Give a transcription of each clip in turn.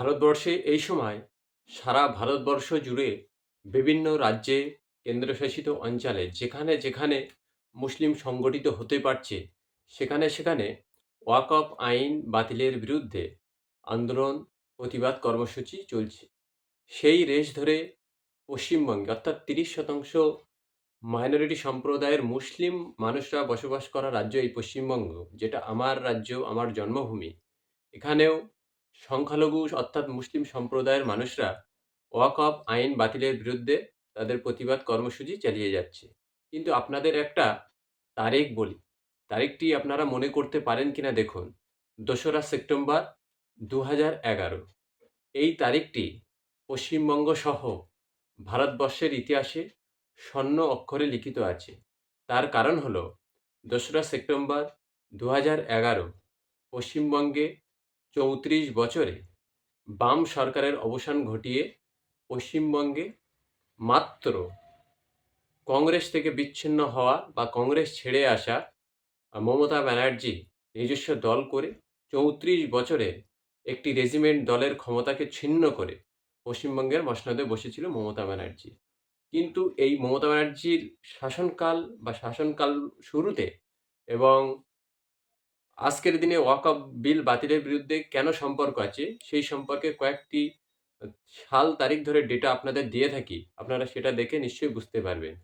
ভারতবর্ষে এই সময় সারা ভারতবর্ষ জুড়ে বিভিন্ন রাজ্যে কেন্দ্রশাসিত অঞ্চলে যেখানে যেখানে মুসলিম সংগঠিত হতে পারছে, সেখানে সেখানে ওয়াকফ আইন বাতিলের বিরুদ্ধে আন্দোলন, প্রতিবাদ কর্মসূচি চলছে। সেই রেশ ধরে পশ্চিমবঙ্গে অর্থাৎ তিরিশ শতাংশ মাইনরিটি সম্প্রদায়ের মুসলিম মানুষরা বসবাস করা রাজ্য এই পশ্চিমবঙ্গ, যেটা আমার রাজ্য, আমার জন্মভূমি, এখানেও সংখ্যালঘু অর্থাৎ মুসলিম সম্প্রদায়ের মানুষরা ওয়াকফ আইন বাতিলের বিরুদ্ধে তাদের প্রতিবাদ কর্মসূচি চালিয়ে যাচ্ছে। কিন্তু আপনাদের একটা তারিখ বলি। তারিখটি আপনারা মনে করতে পারেন কিনা দেখুন। দোসরা সেপ্টেম্বর দু হাজার এগারো। এই তারিখটি পশ্চিমবঙ্গ সহ ভারতবর্ষের ইতিহাসে স্বর্ণ অক্ষরে লিখিত আছে। তার কারণ হলো, দোসরা সেপ্টেম্বর দু হাজার এগারো, পশ্চিমবঙ্গে চৌত্রিশ বছরে বাম সরকারের অবসান ঘটিয়ে পশ্চিমবঙ্গে মাত্র কংগ্রেস থেকে বিচ্ছিন্ন হওয়া বা কংগ্রেস ছেড়ে আসা মমতা ব্যানার্জি নিজস্ব দল করে চৌত্রিশ বছরে একটি রেজিমেন্ট দলের ক্ষমতাকে ছিন্ন করে পশ্চিমবঙ্গের মসনদে বসেছিল মমতা ব্যানার্জি। কিন্তু এই মমতা ব্যানার্জির শাসনকাল বা শাসনকাল শুরুতে এবং আজকের দিনে ওয়াকআপ বিল বাতিলের বিরুদ্ধে কেন সম্পর্ক আছে? সেই সম্পর্কে কয়েকটি সাল তারিখ ধরে ডেটা আপনাদের দিয়ে থাকি। আপনারা সেটা দেখে নিশ্চয়ই বুঝতে পারবেন।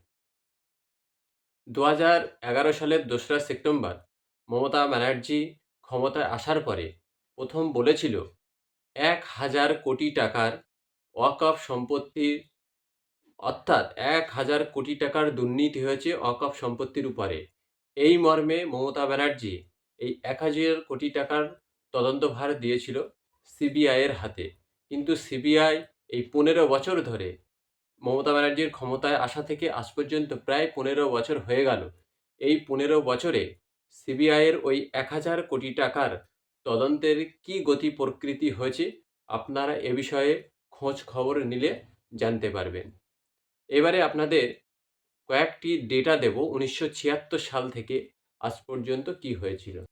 দু হাজার এগারো সালের দোসরা সেপ্টেম্বর, মমতা ব্যানার্জি ক্ষমতায় আসার পরে প্রথম বলেছিল, এক হাজার কোটি টাকার ওয়াকফ সম্পত্তির অর্থাৎ এক হাজার কোটি টাকার দুর্নীতি হয়েছে ওয়াকফ সম্পত্তির উপরে। এই মর্মে মমতা ব্যানার্জি এই এক হাজার কোটি টাকার তদন্তভার দিয়েছিল সিবিআইয়ের হাতে। কিন্তু সিবিআই এই পনেরো বছর ধরে মমতা ব্যানার্জির ক্ষমতায় আসা থেকে আজ পর্যন্ত প্রায় পনেরো বছর হয়ে গেল। এই পনেরো বছরে সিবিআইয়ের ওই এক হাজার কোটি টাকার তদন্তের কি গতি প্রকৃতি হয়েছে, আপনারা এ বিষয়ে খোঁজ খবর নিলে জানতে পারবেন। এবারে আপনাদের কয়েকটি ডেটা দেব, উনিশশো ছিয়াত্তর সাল থেকে আজ পর্যন্ত কি হয়েছিল।